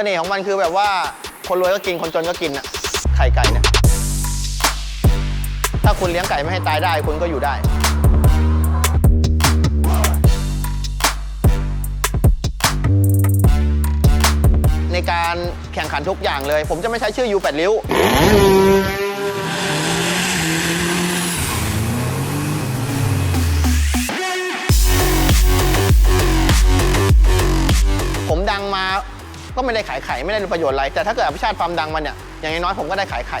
เสน่ห์ของมันคือแบบว่าคนรวยก็กินคนจนก็กินอะไข่ไก่เนี่ยถ้าคุณเลี้ยงไก่ไม่ให้ตายได้คุณก็อยู่ได้ในการแข่งขันทุกอย่างเลย ผมจะไม่ใช้ชื่อ U8 ริ้ว ก็ไม่ได้ขายไข่ไม่ได้ประโยชน์อะไร แต่ถ้าเกิดอภิชาติฟาร์มดังมาเนี่ยอย่างน้อยๆผมก็ได้ขายไข่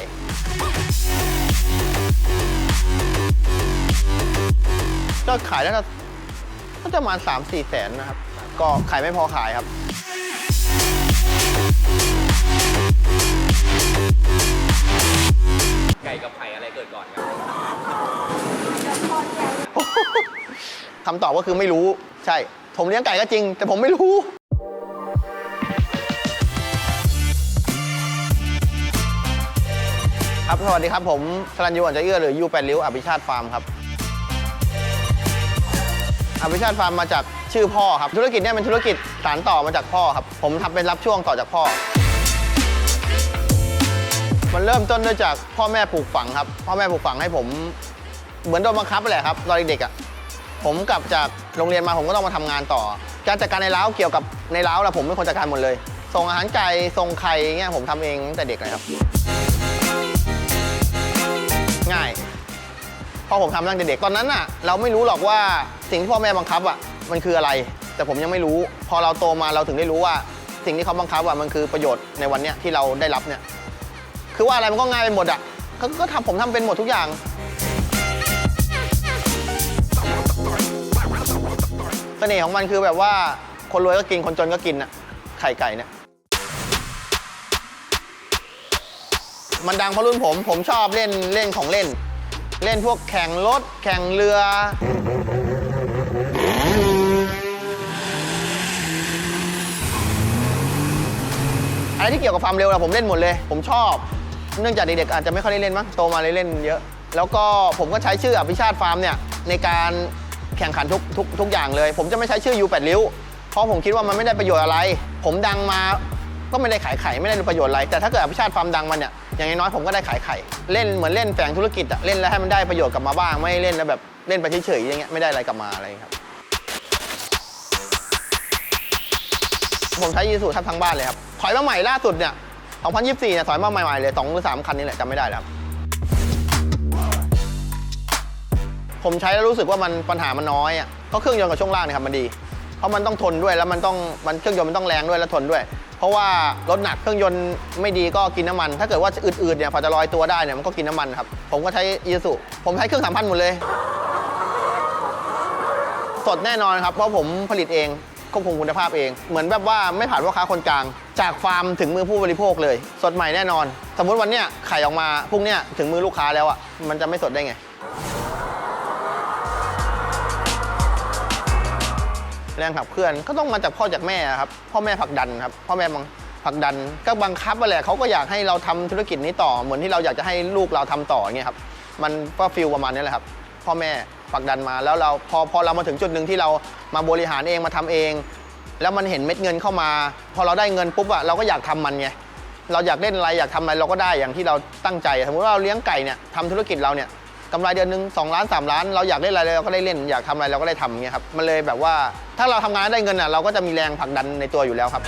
ก็ขายแล้วก็ก็จะประมาณ 3 4 แสนนะครับ ก็ขายไม่พอขายครับ ไก่กับไข่อะไรเกิดก่อนครับคำตอบก็คือไม่รู้ ใช่ ผมเลี้ยงไก่ก็จริง แต่ผมไม่รู้ ครับ สวัสดีครับ ผมสรัญยูอ่อนใจเอื้อหรือยูแปดริ้วอภิชาติฟาร์มครับ อภิชาติฟาร์มมาจากชื่อพ่อครับ ธุรกิจเนี่ยเป็นธุรกิจสานต่อมาจากพ่อครับ ผมทำเป็นรับช่วงต่อจากพ่อ มันเริ่มต้นด้วยจากพ่อแม่ปลูกฝังครับ พ่อแม่ปลูกฝังให้ผม เหมือนโดนบังคับไปแหละครับตอนเด็กๆอะ ผมกลับจากโรงเรียนมาผมก็ต้องมาทำงานต่อ การจัดการในเล้าเกี่ยวกับในเล้าเราผมเป็นคนจัดการหมดเลย ส่งอาหารไก่ ส่งไข่เงี้ยผมทำเองตั้งแต่เด็กเลยครับ ง่ายพราะผมทำตั้งแต่เด็กตอนนั้นน่ะเราไม่รู้หรอกว่าสิ่งที่พ่อแม่บังคับอะมันคืออะไร แต่ผมยังไม่รู้ พอเราโตมาเราถึงได้รู้ว่า สิ่งที่เขาบังคับอะมันคือประโยชน์ในวันเนี้ยที่เราได้รับเนี่ยคือว่าอะไรมันก็ง่ายไปหมดอะก็ก็ทำผมทำเป็นหมดทุกอย่าง เสน่ห์ของมันคือแบบว่าคนรวยก็กินคนจนก็กินอะไข่ไก่เนี่ย มันดังเพราะรุ่นผม ผมชอบเล่นเล่นของเล่น เล่นพวกแข่งรถ แข่งเรือ อะไรที่เกี่ยวกับความเร็วอะผมเล่นหมดเลย ผมชอบ เนื่องจากเด็กๆอาจจะไม่ค่อยได้เล่นมั้ง โตมาเลยเล่นเยอะ แล้วก็ผมก็ใช้ชื่ออภิชาติฟาร์มเนี่ยในการแข่งขันทุกทุกทุกอย่างเลย ผมจะไม่ใช้ชื่อ U8 ริ้ว เพราะผมคิดว่ามันไม่ได้ประโยชน์อะไร ผมดังมาก็ไม่ได้ขายไข่ไม่ได้ประโยชน์อะไร แต่ถ้าเกิดอภิชาติฟาร์มดังมาเนี่ย อย่างน้อยผมก็ได้ขายไข่ เล่นเหมือนเล่นแฝงธุรกิจอะเล่นแล้วให้มันได้ประโยชน์กลับมาบ้าง ไม่เล่นแล้วแบบเล่นไปเฉยๆอย่างเงี้ยไม่ได้อะไรกลับมาอะไรครับ ผมใช้ยีสูทับทั้งบ้านเลยครับถอยมาใหม่ล่าสุดเนี่ย2024เนี่ยถอยมาใหม่ๆเลย2หรือ3คันนี้แหละจำไม่ได้แล้วผมใช้แล้วรู้สึกว่ามันปัญหามันน้อยอะเพราะเครื่องยนต์กับช่วงล่างเนี่ยครับมันดี เพราะมันต้องทนด้วยแล้วมันต้องมันเครื่องยนต์มันต้องแรงด้วยแล้วทนด้วย เพราะว่ารถหนักเครื่องยนต์ไม่ดีก็กินน้ำมัน ถ้าเกิดว่าอืดๆเนี่ยพอจะลอยตัวได้เนี่ยมันก็กินน้ำมันครับ ผมก็ใช้ยีสุผมใช้เครื่องสามพันหมดเลย สดแน่นอนครับ เพราะผมผลิตเองควบคุมคุณภาพเอง เหมือนแบบว่าไม่ผ่านพ่อค้าคนกลาง จากฟาร์มถึงมือผู้บริโภคเลย สดใหม่แน่นอน สมมุติวันเนี้ยไข่ออกมาพรุ่งเนี้ยถึงมือลูกค้าแล้วอะมันจะไม่สดได้ไง แรงขับเคลื่อนก็ต้องมาจากพ่อจากแม่ครับพ่อแม่ผลักดันครับพ่อแม่บังผลักดันก็บังคับไปแหละเขาก็อยากให้เราทำธุรกิจนี้ต่อเหมือนที่เราอยากจะให้ลูกเราทำต่อเงี้ยครับมันก็ฟิลประมาณนี้แหละครับ พ่อแม่ผลักดันมาแล้วเราพอพอเรามาถึงจุดหนึ่งที่เรามาบริหารเองมาทำเอง แล้วมันเห็นเม็ดเงินเข้ามา พอเราได้เงินปุ๊บอะเราก็อยากทำมันไงเราอยากเล่นอะไรอยากทำอะไรเราก็ได้อย่างที่เราตั้งใจ สมมติว่าเราเลี้ยงไก่เนี่ยทำธุรกิจเราเนี่ย กำไรเดือนหนึ่งสองล้านสามล้าน เราอยากเล่นอะไรเราก็ได้เล่น อยากทำอะไรเราก็ได้ทำเงี้ยครับ มันเลยแบบว่าถ้าเราทำงานได้เงินอะเราก็จะมีแรงผลักดันในตัวอยู่แล้วครับ